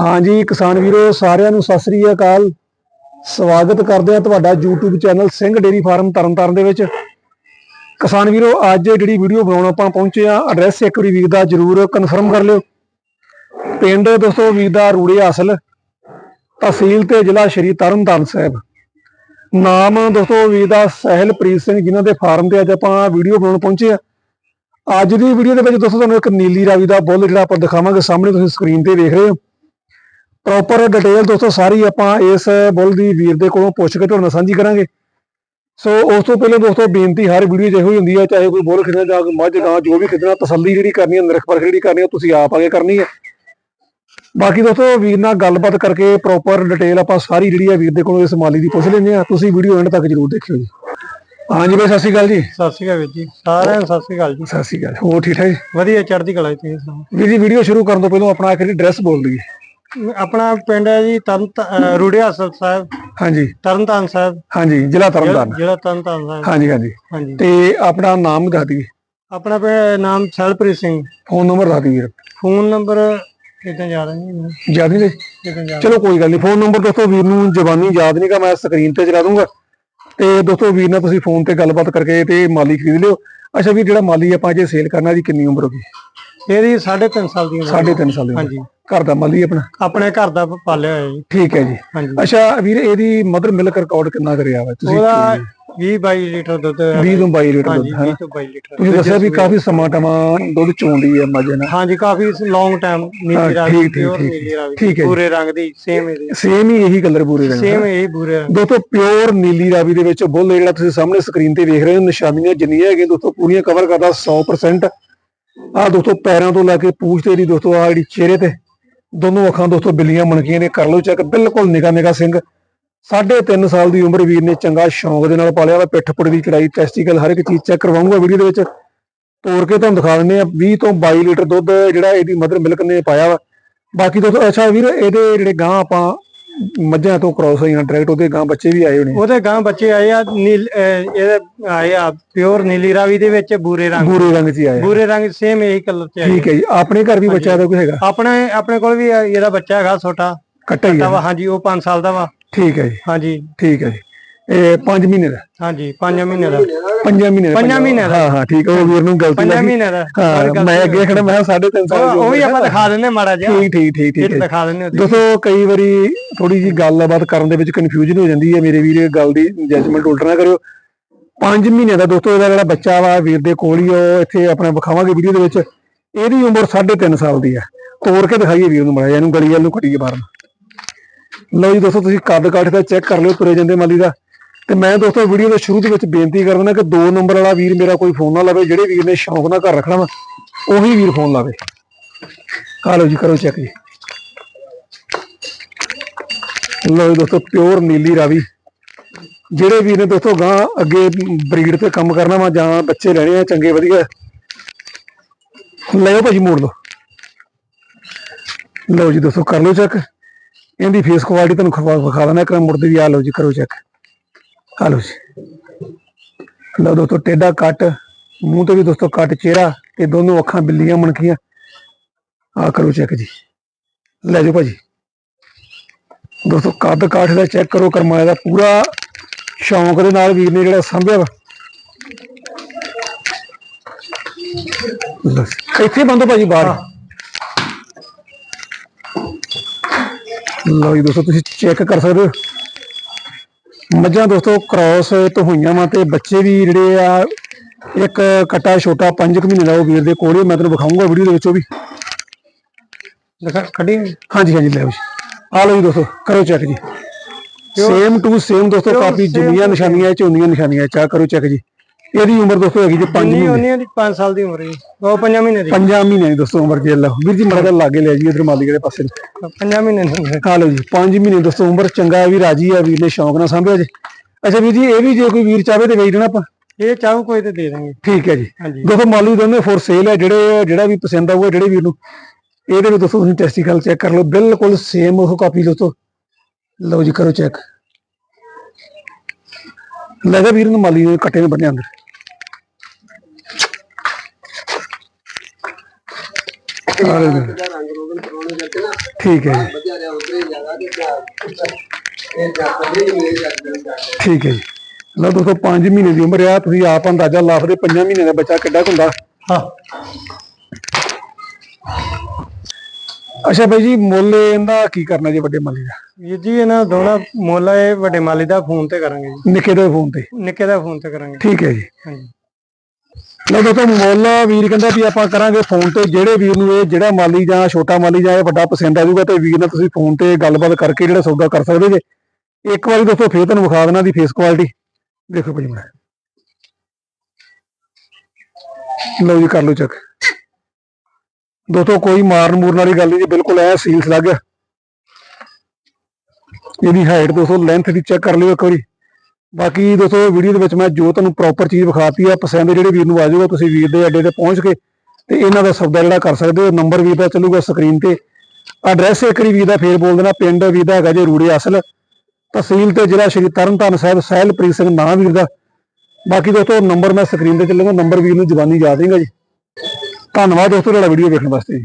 ਹਾਂਜੀ, ਕਿਸਾਨ ਵੀਰੋ, ਸਾਰਿਆਂ ਨੂੰ ਸਤਿ ਸ੍ਰੀ ਅਕਾਲ। ਸਵਾਗਤ ਕਰਦੇ ਹਾਂ ਤੁਹਾਡਾ YouTube channel Singh dairy farm Tarn Taran ਦੇ ਵਿੱਚ। ਕਿਸਾਨ ਵੀਰੋ, ਅੱਜ ਜਿਹੜੀ ਵੀਡੀਓ ਬਣਾਉਣ ਆਪਾਂ ਪਹੁੰਚੇ ਆ ਐਡਰੈਸ ਇੱਕ ਵਾਰੀ ਵੀਰ ਦਾ ਜਰੂਰ ਕਨਫਰਮ ਕਰ ਲਿਓ। ਪਿੰਡ ਦੋਸਤੋ, ਵੀਰ ਦਾ ਰੂੜੇ ਹਾਸਲ ਤਹਿਸੀਲ ਤੇ ਜ਼ਿਲ੍ਹਾ ਸ਼੍ਰੀ ਤਰਨਤਾਰਨ ਸਾਹਿਬ। ਨਾਮ ਦੋਸਤੋ, ਵੀਰ ਦਾ ਸਹਿਲਪ੍ਰੀਤ ਸਿੰਘ, ਜਿਨ੍ਹਾਂ ਦੇ ਫਾਰਮ ਤੇ ਅੱਜ ਆਪਾਂ ਵੀਡੀਓ ਬਣਾਉਣ ਪਹੁੰਚੇ ਆ ਅੱਜ ਦੀ ਵੀਡੀਓ ਦੇ ਵਿੱਚ ਦੋਸਤੋ, ਤੁਹਾਨੂੰ ਇੱਕ ਨੀਲੀ ਰਾਵੀ ਦਾ ਬੁੱਲ ਜਿਹੜਾ ਆਪਾਂ ਦਿਖਾਵਾਂਗੇ, ਸਾਹਮਣੇ ਤੁਸੀਂ ਸਕਰੀਨ ਤੇ ਵੇਖ ਰਹੇ ਹੋ। ਪ੍ਰੋਪਰ ਡਿਟੇਲ ਦੋਸਤੋ ਸਾਰੀ ਆਪਾਂ ਇਸ ਬੁੱਲ ਦੀ ਵੀਰ ਦੇ ਕੋਲੋਂ ਪੁੱਛ ਕੇ ਤੁਹਾਡੇ ਨਾਲ ਸਾਂਝੀ ਕਰਾਂਗੇ। ਸੋ ਉਸ ਤੋਂ ਪਹਿਲਾਂ ਦੋਸਤੋ ਬੇਨਤੀ ਹਰ ਵੀਡੀਓ 'ਚ ਇਹੋ ਹੀ ਹੁੰਦੀ ਹੈ ਚਾਹੇ ਕੋਈ ਬੁੱਲ ਖਰੀਦਣਾ ਜਾਂ ਮੱਝ ਗਾਂ ਜੋ ਵੀ ਖਰੀਦਣਾ ਤਸੱਲੀ ਜਿਹੜੀ ਕਰਨੀ ਹੈ ਨਿਰਖ ਪਰਖ ਜਿਹੜੀ ਕਰਨੀ ਹੈ ਤੁਸੀਂ ਆਪ ਆ ਕੇ ਕਰਨੀ ਹੈ ਬਾਕੀ ਦੋਸਤੋ ਵੀਰ ਨਾਲ ਗੱਲਬਾਤ ਕਰਕੇ ਪ੍ਰੋਪਰ ਡਿਟੇਲ ਆਪਾਂ ਸਾਰੀ ਜਿਹੜੀ ਹੈ ਵੀਰ ਦੇ ਕੋਲੋਂ ਇਸ ਮਾਲੀ ਦੀ ਪੁੱਛ ਲੈਂਦੇ ਆ। ਤੁਸੀਂ ਵੀਡੀਓ ਐਂਡ ਤੱਕ ਜਰੂਰ ਦੇਖਿਓ ਜੀ। ਹਾਂਜੀ ਬਾਈ ਸਤਿ ਸ਼੍ਰੀ ਅਕਾਲ ਜੀ। ਸਤਿ ਸ਼੍ਰੀ ਅਕਾਲ ਵੀਰ ਜੀ। ਸਾਰਿਆਂ ਨੂੰ ਸਤਿ ਸ਼੍ਰੀ ਅਕਾਲ ਜੀ। ਸਤਿ ਸ਼੍ਰੀ ਅਕਾਲ। ਹੋਰ ਠੀਕ ਠਾਕ ਜੀ? ਵਧੀਆ ਚੜ੍ਹਦੀ ਕਲਾ ਜੀ ਤੁਸੀਂ ਸੁਣਾਓ? ਵੀਰ ਜੀ ਵੀਡੀਓ ਸ਼ੁਰੂ ਕਰਨ ਤੋਂ ਪਹਿਲਾਂ ਆਪਣਾ ਇੱਕ ਐਡਰੈਸ ਬੋਲ ਦਈਏ। ਆਪਣਾ ਪਿੰਡ ਹੈ ਜੀ ਤਰਨ ਰੂੜਿਆ ਸਾਹਿਬ। ਹਾਂਜੀ। ਤਰਨਤਾਰਨ ਸਾਹਿਬ। ਹਾਂਜੀ ਜ਼ਿਲ੍ਹਾ ਤਰਨਤਾਰਨ। ਜਿਹੜਾ ਤਰਨਤਾਰਨ ਸਾਹਿਬ। ਹਾਂਜੀ ਹਾਂਜੀ। ਤੇ ਆਪਣਾ ਨਾਮ ਦੱਸ ਦਈਏ। ਆਪਣਾ ਨਾਮ ਸੈਲਪ੍ਰੀਤ ਸਿੰਘ। ਫੋਨ ਨੰਬਰ ਦੱਸ ਦਈਏ। ਫੋਨ ਨੰਬਰ ਕਿਦਾਂ ਯਾਦ ਨਹੀਂ ਯਾਦ ਨਹੀਂ ਜੀ ਚਲੋ ਕੋਈ ਗੱਲ ਨਹੀਂ। ਫੋਨ ਨੰਬਰ ਦੋਸਤੋ ਵੀਰ ਨੂੰ ਜ਼ਬਾਨੀ ਯਾਦ ਨਹੀਂਗਾ ਮੈਂ ਸਕਰੀਨ ਤੇ ਚਲਾ ਦੂੰਗਾ। ਤੇ ਦੋਸਤੋ ਵੀਰ ਨਾਲ ਤੁਸੀਂ ਫੋਨ ਤੇ ਗੱਲਬਾਤ ਕਰਕੇ ਤੇ ਮਾਲੀ ਖਰੀਦ ਲਿਓ। ਅੱਛਾ ਵੀਰ ਜਿਹੜਾ ਮਾਲੀ ਆਪਾਂ ਜੇ ਸੇਲ ਕਰਨਾ ਦੀ ਕਿੰਨੀ ਉਮਰ ਹੋ ਗਈ? ਇਹਦੀ 3.5 ਸਾਲ ਦੀ ਉਮਰ ਹੈ। ਸਾਢੇ ਤਿੰਨ ਸਾਲ ਦੀ ਉਮਰ ਹਾਂਜੀ। ਘਰ ਦਾ ਮਾਲੀ ਆਪਣਾ? ਆਪਣੇ ਘਰ ਦਾ ਪਾਲਿਆ ਹੋਇਆ ਜੀ। ਠੀਕ ਹੈ ਜੀ। ਹਾਂਜੀ। ਅੱਛਾ ਵੀਰ ਇਹਦੀ ਮਦਰ ਮਿਲਕ ਰਿਕਾਰਡ ਕਿੰਨਾ ਕਰਿਆ ਵਾ? ਤੁਸੀਂ ਉਹਦਾ 20 22 ਲੀਟਰ ਦੁੱਧ ਹੈ। 20 ਤੋਂ 22 ਲੀਟਰ ਹਾਂਜੀ ਦੁੱਧ ਹੈ 20 ਤੋਂ 22 ਲੀਟਰ। ਤੁਸੀਂ ਦੱਸਿਆ ਵੀ ਕਾਫੀ ਸਮਾਂ ਟਮਾ ਦੁੱਧ ਚੋਂਦੀ ਹੈ ਮੱਝ ਨਾਲ। ਹਾਂਜੀ ਕਾਫੀ ਲੌਂਗ ਟਾਈਮ ਹਾਂ, ਨੀਲੀ ਰਾਵੀ ਠੀਕ, ਠੀਕ, ਪਿਓਰ ਠੀਕ, ਨੀਲੀ ਰਾਵੀ ਠੀਕ ਹੈ ਜੀ। ਪੂਰੇ ਰੰਗ ਦੀ ਸੇਮ ਇਹਦੀ। ਸੇਮ ਹੀ ਇਹੀ ਕਲਰ ਪੂਰੇ ਰੰਗ ਸੇਮ ਇਹ ਪੂਰੇ ਰੰਗ। ਦੋਸਤੋ ਪਿਓਰ ਨੀਲੀ ਰਾਵੀ ਦੇ ਵਿੱਚ ਬੁੱਲ ਜਿਹੜਾ ਤੁਸੀਂ ਸਾਹਮਣੇ ਸਕਰੀਨ ਤੇ ਵੇਖ ਰਹੇ ਹੋ ਨਿਸ਼ਾਨੀਆਂ ਜਿੰਨੀਆਂ ਹੈਗੀਆਂ ਦੋਸਤੋ ਪੂਰੀਆਂ ਕਵਰ ਕਰਦਾ 100% ਆਹ ਦੋਸਤੋ, ਪੈਰਾਂ ਤੋਂ ਲੈ ਕੇ ਪੂਛ ਤੇ ਦੀ ਦੋਸਤੋ, ਆ ਜਿਹੜੀ ਚਿਹਰੇ ਤੇ ਦੋਨੋਂ ਅੱਖਾਂ ਦੋਸਤੋ ਬਿੱਲੀਆਂ ਮਣਕੀਆਂ ਨੇ, ਕਰ ਲਓ ਚੈੱਕ ਬਿਲਕੁਲ ਨਿਗਾ ਨਿਗਾ ਸਿੰਘ। ਸਾਢੇ ਤਿੰਨ ਸਾਲ ਦੀ ਉਮਰ ਵੀਰ ਨੇ ਚੰਗਾ ਸ਼ੌਂਕ ਦੇ ਨਾਲ ਪਾਲਿਆ ਵਾ, ਪਿੱਠ ਪੁੜ ਦੀ ਚੜਾਈ ਟੈਸਟੀਕਲ ਹਰ ਇੱਕ ਚੀਜ਼ ਚੈੱਕ ਕਰਵਾਉਂਗਾ ਵੀਡੀਓ ਦੇ ਵਿੱਚ। ਤੋੜ ਕੇ ਤੁਹਾਨੂੰ ਦਿਖਾ ਦਿੰਦੇ ਆ 20 ਤੋਂ 22 ਲੀਟਰ ਦੁੱਧ ਜਿਹੜਾ ਇਹਦੀ ਮਦਰ ਮਿਲਕ ਨੇ ਪਾਇਆ ਵਾ। ਬਾਕੀ ਦੋਸਤੋ, ਅੱਛਾ ਵੀਰ, ਇਹਦੇ ਜਿਹੜੇ ਗਾਂ ਆਪਾਂ ਮੱਝਾਂ ਤੋਂ ਕ੍ਰਾਸ ਹੋਈਆਂ ਡਾਇਰੈਕਟ ਉਹਦੇ ਗਾਂ ਬੱਚੇ ਵੀ ਆਏ ਹੋਣੇ। ਉਹਦੇ ਗਾਂ ਬੱਚੇ ਆਏ ਆ ਨੀਲ ਅਹ ਇਹਦੇ ਆਏ ਆ ਪਿਓਰ ਨੀਲੀ ਰਾਵੀ ਦੇ ਵਿੱਚ ਬੂਰੇ ਰੰਗ। ਬੂਰੇ ਰੰਗ 'ਚ ਹੀ ਆਏ ਆ। ਬੂਰੇ ਰੰਗ ਸੇਮ ਇਹੀ ਕਲਰ ਚ ਆਏ ਠੀਕ ਹੈ ਜੀ। ਆਪਣੇ ਘਰ ਵੀ ਬੱਚਾ ਦਾ ਕੋਈ ਹੈਗਾ? ਆਪਣੇ ਆਪਣੇ ਕੋਲ ਵੀ ਇਹਦਾ ਬੱਚਾ ਹੈਗਾ ਛੋਟਾ। ਕੱਟਾ ਹੈ ਵਾ ਹਾਂਜੀ ਉਹ 5 ਸਾਲ ਦਾ ਵਾ। ਠੀਕ ਹੈ ਜੀ। ਹਾਂਜੀ। ਠੀਕ ਹੈ ਜੀ। ਇਹ 5 ਮਹੀਨੇ ਦਾ। ਹਾਂਜੀ 5 ਮਹੀਨੇ ਦਾ। 5 ਮਹੀਨੇ ਦਾ ਪੰਜਾਂ ਮਹੀਨੇ ਦਾ। ਹਾਂ ਹਾਂ ਠੀਕ ਹੈ ਉਹ ਵੀਰ ਨੂੰ ਗਲਤੀ 5 ਲੱਗੀ। ਮਹੀਨੇ ਦਾ। ਹਾਂ ਮੈਂ ਅੱਗੇ ਖੜਾ ਮੈਂ 3.5 ਸਾਲ ਉਹ ਵੀ ਆਪਾਂ ਦਿਖਾ ਦਿੰਨੇ ਮਾੜਾ ਜਿਹਾ। ਠੀਕ ਠੀਕ ਠੀਕ ਦਿਖਾ ਦਿੰਨੇ ਦੋਸਤੋ ਕਈ ਵਾਰੀ ਥੋੜੀ ਜੀ ਗੱਲਬਾਤ ਕਰਨ ਦੇ ਵਿੱਚ ਕਨਫਿਊਜ਼ਨ ਹੋ ਜਾਂਦੀ ਹੈ। ਮੇਰੇ ਵੀਰ ਗੱਲ ਦੀ ਜਜਮੈਂਟ ਉਲਟ ਨਾ ਕਰਿਓ। 5 ਮਹੀਨੇ ਦਾ ਦੋਸਤੋ ਇਹਦਾ ਜਿਹੜਾ ਬੱਚਾ ਵਾ ਵੀਰ ਦੇ ਕੋਲ ਹੀ ਉਹ ਇੱਥੇ ਆਪਣੇ ਵਿਖਾਵਾਂਗੇ ਵੀਡੀਓ ਦੇ ਵਿੱਚ। ਇਹਦੀ ਉਮਰ 3.5 ਸਾਲ ਦੀ ਹੈ ਤੋੜ ਕੇ ਦਿਖਾਈਏ ਵੀਰ ਨੂੰ ਮੜਾ ਇਹਨੂੰ ਗਲੀ ਵੱਲ ਨੂੰ ਕੱਢੀਏ ਬਾਹਰ। ਲਓ ਜੀ ਦੋਸਤੋ ਤੁਸੀਂ ਕੱਦ ਕਾਠ ਦਾ ਚੈੱਕ ਕਰ ਲਿਓ ਤੁਰੇ ਜਾਂਦੇ ਮਾਲੀ ਦਾ। ਤੇ ਮੈਂ ਦੋਸਤੋ ਵੀਡੀਓ ਦੇ ਸ਼ੁਰੂ ਦੇ ਵਿੱਚ ਬੇਨਤੀ ਕਰ ਦਿੰਦਾ ਕਿ ਦੋ ਨੰਬਰ ਵਾਲਾ ਵੀਰ ਮੇਰਾ ਕੋਈ ਫੋਨ ਨਾ ਲਾਵੇ, ਜਿਹੜੇ ਵੀਰ ਨੇ ਸ਼ੌਂਕ ਨਾਲ ਘਰ ਰੱਖਣਾ ਵਾ, ਉਹੀ ਵੀਰ ਫੋਨ ਲਾਵੇ। ਆ ਲਓ ਜੀ, ਕਰੋ ਚੈੱਕ ਜੀ। ਲਓ ਜੀ ਦੋਸਤੋ ਪਿਓਰ ਨੀਲੀ ਰਾਵੀ। ਜਿਹੜੇ ਵੀਰ ਨੇ ਦੋਸਤੋ ਗਾਂ ਅੱਗੇ ਬਰੀਡ ਤੇ ਕੰਮ ਕਰਨਾ ਵਾ ਜਾਂ ਬੱਚੇ ਲੈਣੇ ਆ, ਚੰਗੇ ਵਧੀਆ ਲਿਓ ਭਾਜੀ ਮੋੜ ਲਓ। ਲਓ ਜੀ ਦੋਸਤੋ, ਕਰ ਲਓ ਚੈੱਕ ਇਹਦੀ ਫੇਸ ਕੁਆਲਿਟੀ ਤੁਹਾਨੂੰ ਖਵਾ ਵਿਖਾ ਦੇਣਾ ਇੱਕ ਵਾਰ ਵੀ ਆ ਲਓ ਜੀ, ਕਰੋ ਚੈੱਕ ਆ ਲਓ ਜੀ। ਲਓ ਦੋਸਤੋ ਟੇਡਾ ਕੱਟ, ਮੂੰਹ ਤੇ ਵੀ ਦੋਸਤੋ ਕੱਟ ਚਿਹਰਾ ਤੇ ਦੋਨੋਂ ਅੱਖਾਂ ਬਿੱਲੀਆਂ ਮਣਕੀਆਂ। ਆ ਕਰੋ ਚੈੱਕ ਜੀ। ਲੈ ਜਾਓ ਭਾਜੀ। ਦੋਸਤੋ, ਕੱਦ ਕਾਠ ਦਾ ਚੈੱਕ ਕਰੋ ਕਰਮਾਇਆ ਦਾ ਪੂਰਾ ਸ਼ੌਂਕ ਦੇ ਨਾਲ ਵੀਰ ਨੇ ਜਿਹੜਾ ਸੰਭਿਆ ਵਾ। ਇੱਥੇ ਬੰਦੋ ਭਾਜੀ ਬਾਹਰ। ਲਓ ਜੀ ਦੋਸਤੋ, ਤੁਸੀਂ ਚੈੱਕ ਕਰ ਸਕਦੇ ਹੋ। ਮੱਝਾਂ ਦੋਸਤੋ ਕ੍ਰਾਸ ਤੋਂ ਹੋਈਆਂ ਵਾ ਤੇ ਬੱਚੇ ਵੀ ਜਿਹੜੇ ਆ ਇੱਕ ਕਟਾ ਛੋਟਾ 5 ਮਹੀਨੇ ਦਾ ਉਹ ਵੀਰ ਦੇ ਕੋਲ ਮੈਂ ਤੁਹਾਨੂੰ ਵਿਖਾਊਂਗਾ ਵੀਡੀਓ ਦੇ ਵਿੱਚ ਉਹ ਵੀ। ਦਿਖਾ ਕੱਢੀ? ਹਾਂਜੀ ਹਾਂਜੀ ਲੈ ਜੀ। ਆ ਲਓ ਜੀ ਦੋਸਤੋ ਕਰੋ ਚੈੱਕ ਜੀ। ਸੇਮ ਟੂ ਸੇਮ ਦੋਸਤੋ same ਜਿੰਨੀਆਂ ਨਿਸ਼ਾਨੀਆਂ ਚ ਹੁੰਦੀਆਂ ਨਿਸ਼ਾਨੀਆਂ ਚਾ ਕਰੋ ਚੈੱਕ ਜੀ। ਇਹਦੀ ਉਮਰ ਦੋਸਤੋ ਹੈਗੀ ਜੀ 5 ਜਿੰਨੀ ਮਹੀਨੇ। ਉਹਨੀ ਦੀ 5 ਸਾਲ ਦੀ ਉਮਰ ਹੈ ਉਹ 5 ਮਹੀਨੇ ਦੀ। 5 ਮਹੀਨੇ ਦੀ ਦੋਸਤੋ ਉਮਰ ਜੇ ਲਓ ਵੀਰ ਜੀ ਜਿਹਾ ਲਾਗੇ ਲੈ ਜੀ ਇਧਰ ਮਾਲੀ ਵਾਲੇ ਪਾਸੇ ਨੂੰ। 5 ਮਹੀਨੇ ਦੀ ਉਮਰ। ਆ ਲਓ ਜੀ 5 ਮਹੀਨੇ ਦੋਸਤੋ ਉਮਰ। ਚੰਗਾ ਵੀ ਰਾਜੀ ਆ ਵੀਰ ਨੇ ਸ਼ੌਂਕ ਨਾਲ ਸੰਭਿਆ ਜੀ। ਅੱਛਾ ਵੀਰ ਜੀ ਇਹ ਵੀ ਜੇ ਕੋਈ ਵੀਰ ਚਾਹਵੇ ਤੇ ਵੇਚ ਦੇਣਾ ਆਪਾਂ। ਇਹ ਚਾਹੂ ਕੋਈ ਤੇ ਦੇ ਦਾਂਗੇ ਠੀਕ ਹੈ ਜੀ। ਹਾਂਜੀ। ਦੋਸਤੋ ਮਾਲੀ ਦੋਨੇ ਫੋਰ ਸੇਲ ਹੈ ਜਿਹੜੇ ਜਿਹੜਾ ਵੀ ਪਸੰਦ ਆਊਗਾ ਜਿਹੜੇ ਵੀਰ ਨੂੰ ਇਹਦੇ ਵਿੱਚ ਦੋਸਤੋ ਤੁਸੀਂ ਟੈਸਟੀਕਲ ਚੈੱਕ ਕਰ ਲਓ। ਬਿਲਕੁਲ ਸੇਮ ਉਹ ਕਾਪੀ ਦੋਸਤੋ। ਲਓ ਜੀ ਕਰੋ ਚੈੱਕ ਲੱਗਾ ਵੀਰ ਨੂੰ ਮਾਲੀ ਨੇ ਕੱਟੇ ਨੇ ਬੰਨੇ ਅੰਦਰ। ਸਾਰੇ ਦਿਨ। ਰੰਗ ਰੋਗਨ ਕਰਾਉਣੇ ਕਰਕੇ ਨਾ ਠੀਕ ਹੈ ਜੀ। ਵਧੀਆ ਰਿਹਾ ਉਧਰੇ ਜ਼ਿਆਦਾ ਤੇ ਜਾ ਇਹ ਜਾ ਹੀ ਮੇਰੇ ਜਾਂਦੇ ਠੀਕ ਹੈ ਜੀ। ਲਓ ਦੋਸਤੋ 5 ਮਹੀਨੇ ਦੀ ਉਮਰ ਆ ਤੁਸੀਂ ਆਪ ਅੰਦਾਜ਼ਾ ਲਾ ਸਕਦੇ 5 ਮਹੀਨੇ ਦਾ ਬੱਚਾ ਕਿੱਡਾ ਕੁ ਹੁੰਦਾ? ਹਾਂ। ਅੱਛਾ ਬਾਈ ਜੀ ਮੁੱਲ ਇਹਦਾ ਕੀ ਕਰਨਾ ਜੀ ਵੱਡੇ ਮਾਲੀ ਦਾ? ਵੀਰ ਜੀ ਇਹਨਾਂ ਦੋਨਾਂ ਮੁੱਲ ਇਹ ਵੱਡੇ ਮਾਲੀ ਦਾ ਫੋਨ ਤੇ ਕਰਾਂਗੇ ਜੀ। ਨਿੱਕੇ ਦੇ ਫੋਨ ਤੇ? ਨਿੱਕੇ ਦਾ ਫੋਨ ਤੇ ਕਰਾਂਗੇ। ਠੀਕ ਹੈ ਜੀ। ਹਾਂਜੀ। ਲਓ ਦੋਸਤੋ ਮੁੱਲ ਵੀਰ ਕਹਿੰਦਾ ਵੀ ਆਪਾਂ ਕਰਾਂਗੇ ਫੋਨ ਤੇ ਜਿਹੜੇ ਵੀਰ ਨੂੰ ਇਹ ਜਿਹੜਾ ਮਾਲੀ ਜਾਂ ਛੋਟਾ ਮਾਲੀ ਜਾਂ ਇਹ ਵੱਡਾ ਪਸੰਦ ਆ ਜਾਊਗਾ ਤੇ ਵੀਰ ਨਾਲ ਤੁਸੀਂ ਫੋਨ ਤੇ ਗੱਲਬਾਤ ਕਰਕੇ ਜਿਹੜਾ ਸੌਦਾ ਕਰ ਸਕਦੇ ਜੇ। ਇੱਕ ਵਾਰੀ ਦੋਸਤੋ ਫੇਰ ਤੁਹਾਨੂੰ ਵਿਖਾ ਦੇਣਾ ਦੀ ਫੇਸ ਕੁਆਲਿਟੀ ਦੇਖੋ ਭਾਜੀ ਮੈਂ ਲਓ ਜੀ, ਕਰ ਲਓ ਚੈੱਕ ਦੋਸਤੋ, ਕੋਈ ਮਾਰਨ ਮੂਰਨ ਵਾਲੀ ਗੱਲ ਨਹੀਂ ਜੀ, ਬਿਲਕੁਲ ਐ ਸੀਲਸ ਲੱਗ ਇਹਦੀ ਹਾਈਟ ਦੋਸਤੋ ਲੈਂਥ ਦੀ ਚੈੱਕ ਕਰ ਲਿਓ ਇੱਕ ਵਾਰੀ। ਬਾਕੀ ਦੋਸਤੋ ਵੀਡੀਓ ਦੇ ਵਿੱਚ ਮੈਂ ਜੋ ਤੁਹਾਨੂੰ ਪ੍ਰੋਪਰ ਚੀਜ਼ ਵਿਖਾਤੀ ਆ ਪਸੰਦ ਜਿਹੜੇ ਵੀਰ ਨੂੰ ਆ ਜਾਊਗਾ ਤੁਸੀਂ ਵੀਰ ਦੇ ਅੱਡੇ ਤੇ ਪਹੁੰਚ ਕੇ ਤੇ ਇਹਨਾਂ ਦਾ ਸੌਦਾ ਜਿਹੜਾ ਕਰ ਸਕਦੇ ਹੋ। ਨੰਬਰ ਵੀਰ ਦਾ ਚੱਲੂਗਾ ਸਕਰੀਨ ਤੇ। ਐਡਰੈਸ ਇੱਕ ਵਾਰੀ ਵੀਰ ਦਾ ਫੇਰ ਬੋਲ ਦੇਣਾ, ਪਿੰਡ ਵੀਰ ਦਾ ਹੈਗਾ ਜੇ ਰੂੜੇ ਅਸਲ। ਤਹਿਸੀਲ ਤੇ ਜ਼ਿਲ੍ਹਾ ਸ਼੍ਰੀ ਤਰਨਤਾਰਨ ਸਾਹਿਬ, ਸਹਿਲਪ੍ਰੀਤ ਸਿੰਘ ਨਾਂ ਵੀਰ ਦਾ। ਬਾਕੀ ਦੋਸਤੋ ਨੰਬਰ ਮੈਂ ਸਕਰੀਨ ਤੇ ਚੱਲੂਗਾ ਨੰਬਰ ਵੀਰ ਨੂੰ ਜ਼ਬਾਨੀ ਯਾਦ ਨਹੀਂਗਾ ਜੀ। ਧੰਨਵਾਦ ਦੋਸਤੋ, ਤੁਹਾਡਾ ਵੀਡੀਓ ਵੇਖਣ ਵਾਸਤੇ ਜੀ।